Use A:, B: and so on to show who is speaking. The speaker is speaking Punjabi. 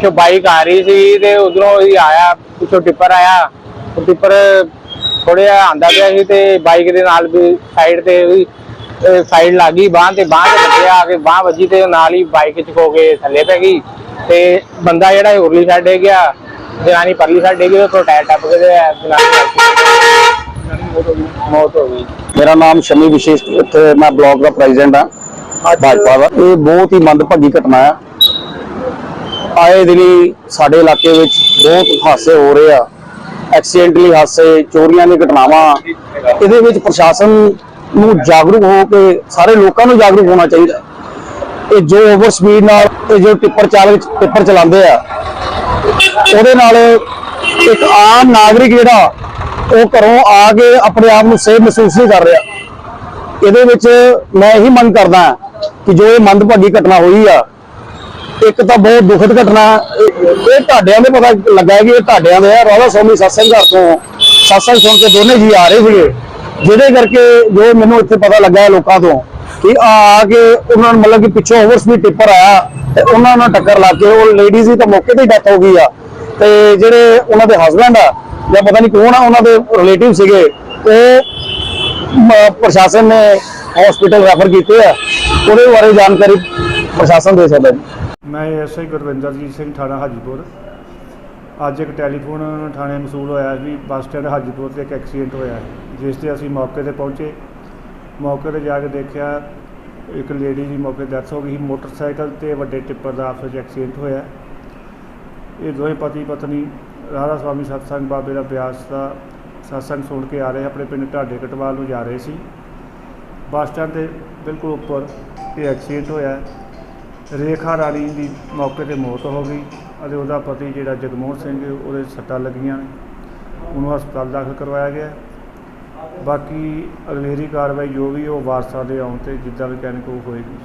A: ਪਿੱਛੋਂ ਬਾਈਕ ਆ ਰਹੀ ਸੀ ਤੇ ਉਧਰੋਂ ਹੀ ਆਇਆ ਪਿੱਛੋਂ ਟਿੱਪਰ ਆਇਆ। ਉਹ ਟਿੱਪਰ ਥੋੜ੍ਹਾ ਆਂਦਾ ਪਿਆ ਸੀ ਤੇ ਬਾਈਕ ਦੇ ਨਾਲ ਵੀ ਸਾਈਡ ਤੇ ਵੀ ਸਾਈਡ ਲੱਗੀ ਬਾਂਹ ਤੇ ਬਾਂਹ ਤੇ ਲੱਗਿਆ ਆ ਕੇ ਬਾਂਹ ਵੱਜੀ ਤੇ ਨਾਲ ਹੀ ਬਾਈਕ ਚ ਖੋ ਕੇ ਥੱਲੇ ਪੈ ਗਈ। ਤੇ ਬੰਦਾ ਜਿਹੜਾ ਉਰਲੀ ਸਾਈਡ ਡੇ ਗਿਆ ਜਨਾਨੀ ਪਰਲੀ ਸਾਈਡ ਡੇ ਗਈ ਉਹ ਟਾਇਰ ਟੱਪ ਕੇ ਜਨਾਨੀ ਮੌਤ ਹੋ ਗਈ।
B: ਮੇਰਾ ਨਾਮ ਸ਼ਮੀ ਵਿਸ਼ੇਸ਼ ਇੱਥੇ ਮੈਂ ਬਲਾਕ ਦਾ ਪ੍ਰੈਜ਼ੀਡੈਂਟ ਹਾਂ ਭਾਜਪਾ ਦਾ। ਇਹ ਬਹੁਤ ਹੀ ਮੰਦਭਾਗੀ ਘਟਨਾ ਹੈ ਆਏ ਦਿਨੀ ਸਾਡੇ ਇਲਾਕੇ ਵਿੱਚ ਬਹੁਤ ਹਾਦਸੇ ਹੋ ਰਹੇ ਆ। ਐਕਸੀਡੈਂਟਲੀ ਹਾਦਸੇ ਚੋਰੀਆਂ ਦੀਆਂ ਘਟਨਾਵਾਂ। ਇਹਦੇ ਵਿੱਚ ਪ੍ਰਸ਼ਾਸਨ ਨੂੰ ਜਾਗਰੂਕ ਹੋ ਕੇ ਸਾਰੇ ਲੋਕਾਂ ਨੂੰ ਜਾਗਰੂਕ ਹੋਣਾ ਚਾਹੀਦਾ। ਇਹ ਜੋ ਓਵਰ ਸਪੀਡ ਨਾਲ ਇਹ ਜੋ ਟਿੱਪਰ ਚਾਲਕ ਟਿੱਪਰ ਚਲਾਉਂਦੇ ਆ, ਉਹਦੇ ਨਾਲ ਇੱਕ ਆਮ ਨਾਗਰਿਕ ਜਿਹੜਾ, ਉਹ ਘਰੋਂ ਆ ਕੇ ਆਪਣੇ ਆਪ ਨੂੰ ਸੇਫ ਮਹਿਸੂਸ ਨਹੀਂ ਕਰ ਰਿਹਾ। ਇਹਦੇ ਵਿੱਚ ਮੈਂ ਇਹੀ ਮੰਗ ਕਰਦਾ ਕਿ ਜੋ ਇਹ ਮੰਦਭਾਗੀ ਘਟਨਾ ਹੋਈ ਆ ਇੱਕ ਤਾਂ ਬਹੁਤ ਦੁਖਦ ਘਟਨਾ ਇਹ ਇਹ ਢਾਡਿਆਂ ਦੇ ਪਤਾ ਲੱਗਾ ਕਿ ਇਹ ਢਾਡਿਆਂ ਦੇ ਆ। ਰਾਧਾ ਸਵਾਮੀ ਸਤਸੰਗ ਘਰ ਤੋਂ ਸਤਸੰਗ ਸੁਣ ਕੇ ਦੋਨੇ ਜੀ ਆ ਰਹੇ ਸੀਗੇ। ਜਿਹਦੇ ਕਰਕੇ ਜੋ ਮੈਨੂੰ ਇੱਥੇ ਪਤਾ ਲੱਗਾ ਲੋਕਾਂ ਤੋਂ ਕਿ ਆ ਆ ਕੇ ਉਹਨਾਂ ਨੂੰ ਮਤਲਬ ਕਿ ਪਿੱਛੋਂ ਓਵਰ ਸਪੀਡ ਟਿੱਪਰ ਆਇਆ ਤੇ ਉਹਨਾਂ ਨਾਲ ਟੱਕਰ ਲੱਗ ਕੇ ਉਹ ਲੇਡੀਜ਼ ਦੀ ਤਾਂ ਮੌਕੇ ਤੇ ਹੀ ਡੈਥ ਹੋ ਗਈ ਆ। ਤੇ ਜਿਹੜੇ ਉਹਨਾਂ ਦੇ ਹਸਬੰਡ ਆ ਜਾਂ ਪਤਾ ਨਹੀਂ ਕੌਣ ਆ, ਉਹਨਾਂ ਦੇ ਰਿਲੇਟਿਵ ਸੀਗੇ, ਉਹ ਪ੍ਰਸ਼ਾਸਨ ਨੇ ਹਸਪੀਟਲ ਰੈਫਰ ਕੀਤੇ ਆ। ਉਹਦੇ ਬਾਰੇ ਜਾਣਕਾਰੀ ਪ੍ਰਸ਼ਾਸਨ ਦੇ ਸਕਦਾ ਜੀ।
C: ਮੈਂ ਐਸਆਈ ਗੁਰਵਿੰਦਰਜੀਤ ਸਿੰਘ ਥਾਣਾ ਹਾਜੀਪੁਰ। ਅੱਜ ਇੱਕ ਟੈਲੀਫੋਨ ਥਾਣੇ ਮਸੂਲ ਹੋਇਆ ਵੀ ਬੱਸ ਸਟੈਂਡ ਹਾਜੀਪੁਰ ਤੇ ਇੱਕ ਐਕਸੀਡੈਂਟ ਹੋਇਆ ਜਿਸ ਤੇ ਅਸੀਂ ਮੌਕੇ ਤੇ ਪਹੁੰਚੇ। ਮੌਕੇ ਤੇ ਜਾ ਕੇ ਦੇਖਿਆ ਇੱਕ ਲੇਡੀ ਦੀ ਮੌਕੇ ਡੈਥ ਹੋ ਗਈ ਸੀ। ਮੋਟਰਸਾਈਕਲ ਤੇ ਵੱਡੇ ਟਿੱਪਰ ਦਾ ਆਪਸ ਵਿੱਚ ਐਕਸੀਡੈਂਟ ਹੋਇਆ ਇਹ ਦੋਵੇਂ ਪਤੀ ਪਤਨੀ ਰਾਧਾ ਸਵਾਮੀ ਸਤਸੰਗ ਬਾਬੇ ਦਾ ਬਿਆਸ ਦਾ ਸਤਸੰਗ ਸੁਣ ਕੇ ਆ ਰਹੇ, ਆਪਣੇ ਪਿੰਡ ਢਾਡੇ ਕਟਵਾਲ ਨੂੰ ਜਾ ਰਹੇ ਸੀ। ਬੱਸ ਸਟੈਂਡ ਦੇ ਬਿਲਕੁਲ ਉੱਪਰ ਇਹ ਐਕਸੀਡੈਂਟ ਹੋਇਆ ਰੇਖਾ ਰਾਣੀ ਦੀ ਮੌਕੇ ਤੇ ਮੌਤ ਹੋ ਗਈ ਅਤੇ ਉਹਦਾ ਪਤੀ ਜਿਹੜਾ ਜਗਮੋਹਨ ਸਿੰਘ ਉਹਦੇ ਸੱਟਾਂ ਲੱਗੀਆਂ ਨੇ। ਉਹਨੂੰ ਹਸਪਤਾਲ ਦਾਖਲ ਕਰਵਾਇਆ ਗਿਆ। ਬਾਕੀ ਅਗਲੇਰੀ ਕਾਰਵਾਈ ਜੋ ਵੀ ਉਹ ਵਾਰਸਾਂ ਦੇ ਆਉਣ ਤੇ ਜਿੱਦਾਂ ਵੀ ਕਹਿਣ ਕੋ ਹੋਏਗੀ।